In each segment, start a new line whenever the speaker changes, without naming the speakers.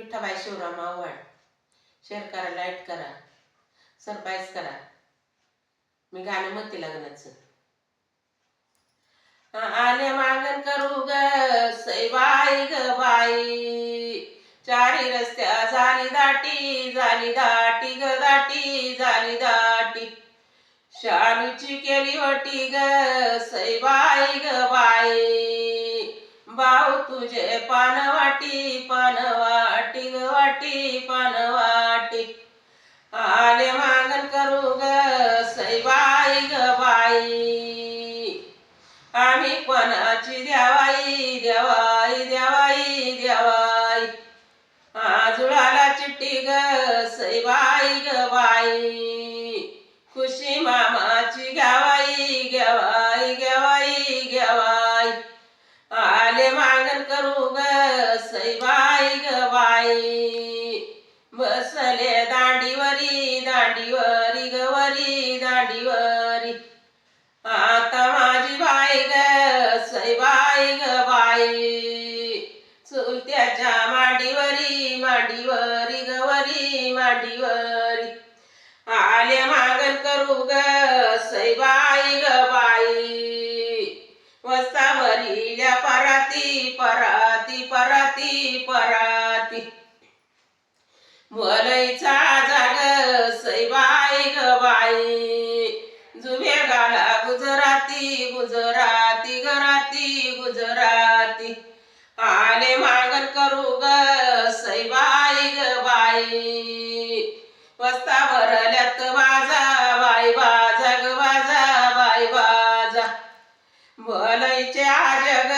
विठ्ठाबाई Shivram Awhad share करा light करा. Surprise करा. मी गाणं म्हणते लग्नाचं. आले मागण करू ग सैबाई ग बाई. चारी रस्त्या झाली दाटी झाली दाटी ग दाटी झाली दाटी. शालूची केली वटी ग सैबाई ग बाई. तुझे पान पानवाटी वाटी ग वाटी पान वाटी. आले मागण करू ग सैबाई ग बाई. आम्ही कोणाची द्यावाई द्यावाई द्यावाई द्यावाई आजुळाला चिट्टी ग सैबाई ग बाई. बसले दांडीवरी दांडीवरी गवरी दांडीवरी. आता माझी बाई ग सैबाई ग बाई. चुलत्याच्या मांडीवरी मांडीवरी गवरी मांडीवरी. आले मागण करू ग सैबाई ग बाई. वस्तावरील्या पराती पराती पराती परा बोलायचा जाग सैबाई ग बाई. जुबे गाला गुजराती गुजराती गराती गुजराती. आले मागण करू ग सैबाई ग बाई. वस्ता भरल्यात बाजा बाई बाजा ग बाजा बाई बाजा. बोलायचे जग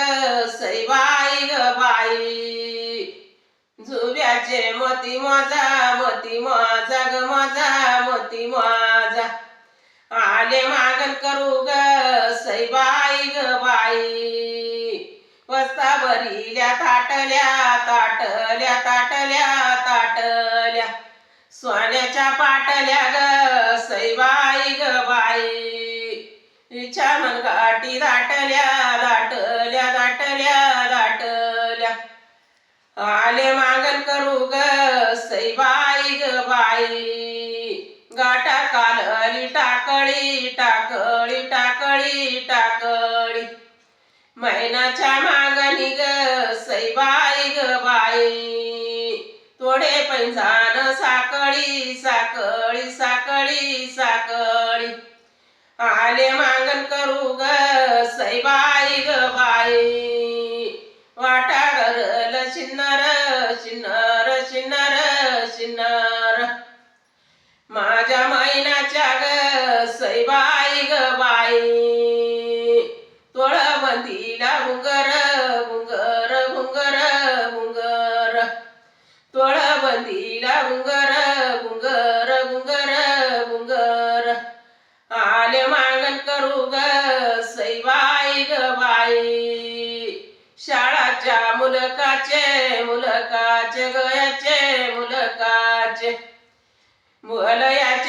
सैबाई ग बाई. जुब्याचे मोती मोजा मोती मोजा ग मोजा मोती मोजा. आले मागण करू ग सैबाई ग बाई. वस्ता भरिल्या ताटल्या ताटल्या ताटल्या ताटल्या. सोन्याच्या पाटल्या ग सैबाई ग बाई. तिच्या मनगाटी दाटल्या दाटल्या दाटल्या दाटल्या. आले मागण करू आई बाई गाटा कालली टाकळी टाकळी टाकळी टाकळी महिनाच्या मागणी ग सैबाई ग बाई. थोडे पैंजान साकळी साकळी साकळी साकळी. आले मागण करू ग सैबाई ग बाई. वाटा गरल शिन्नर शिन्नर शिन्नर शिन्नर. माझ्या मैनाच्या ग सैबाई ग बाई. तोळ बंदीला मुंगर मुंगर मुंगर मुंगर. तोळ बंदीला मुंगर मुंगर मुंगर मुंगर. आले मागण करू ग सैबाई ग बाई. शाळाच्या मुलकाचे मुलकाचे गयाचे मुलकाचे.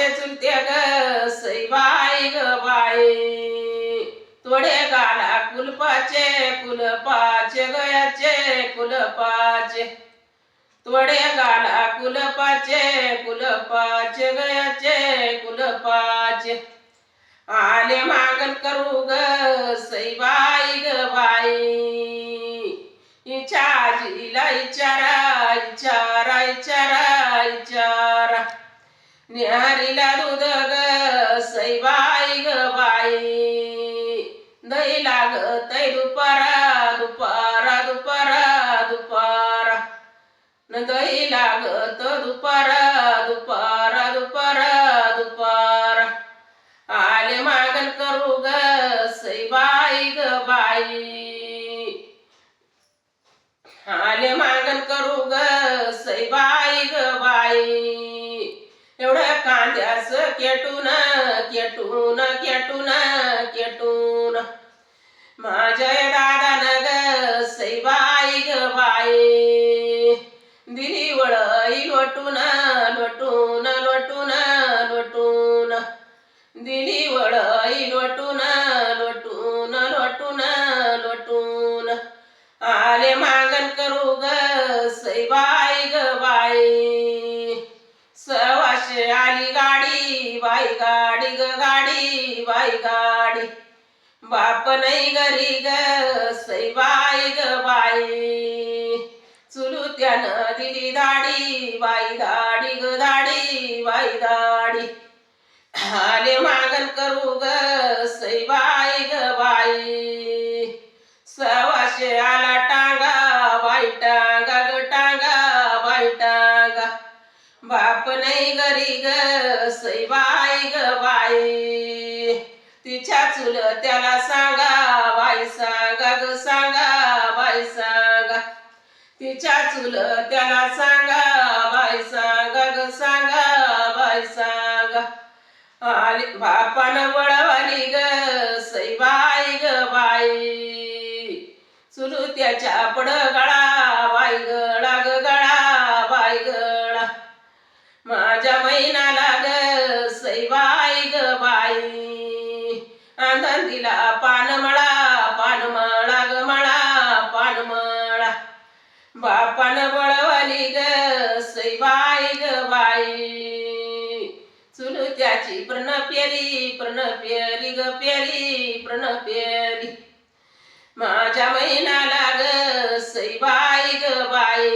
मुलयाचे चुलते ग सैबाई ग बाई थोडे गाला कुलपाचे कुलपाचे गयाचे कुलपाचे थोडे गाला कुलपाचे कुलपाचे गयाचे कुलपाचे आले मागल करू ग सैबाई ग बाई. इच्छा इचारा इचारा इचारा निहारीला दूध ग सैबाई ग बाई. दही तै दुपारा दुपारा दुपारा दुपारा. न दही लागत दुपारा दुपारा दुपारा दुपारा. आले मागल करू ग सैबाई ग बाई. आले मागल करू ग सैबाई ग बाई. एवढं केटून केटून केटून केटून. माझ्या बाई गाडी. बाप नाही घरी ग सैबाई ग बाई. चुलत्यानं दिली दाडी बाई दाडी ग दाडी बाई दाडी आले मागण करू ग सैबाई ग बाई. सवाशे बाप नाही गरी ग सैबाई ग बाई. तिच्या चुल त्याला सांगा बाई सांगा ग सांगा बाई सांगा. तिच्या चुल त्याला सांगा बाई सांगा ग सांगा बाई सांगा. आली बापान वळवली ग सैबाई ग बाई. चुलू त्याच्या पडगा बापानं बळवली ग सैबाई ग बाई. चुलू त्याची प्रण पेरी प्रण पेरी ग पेरी प्रण पेरी माझ्या महिनाला ग सैबाई ग बाई.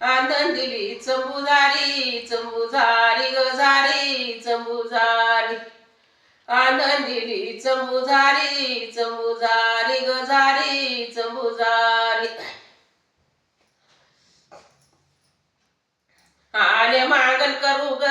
आनंद दिली चंबुजारी चंबुजारी ग झारी चंबुजारी. आनंद दिली चंबुजारी चंबुजारी ग झारी चंबुजारी. आले मागण करू ग.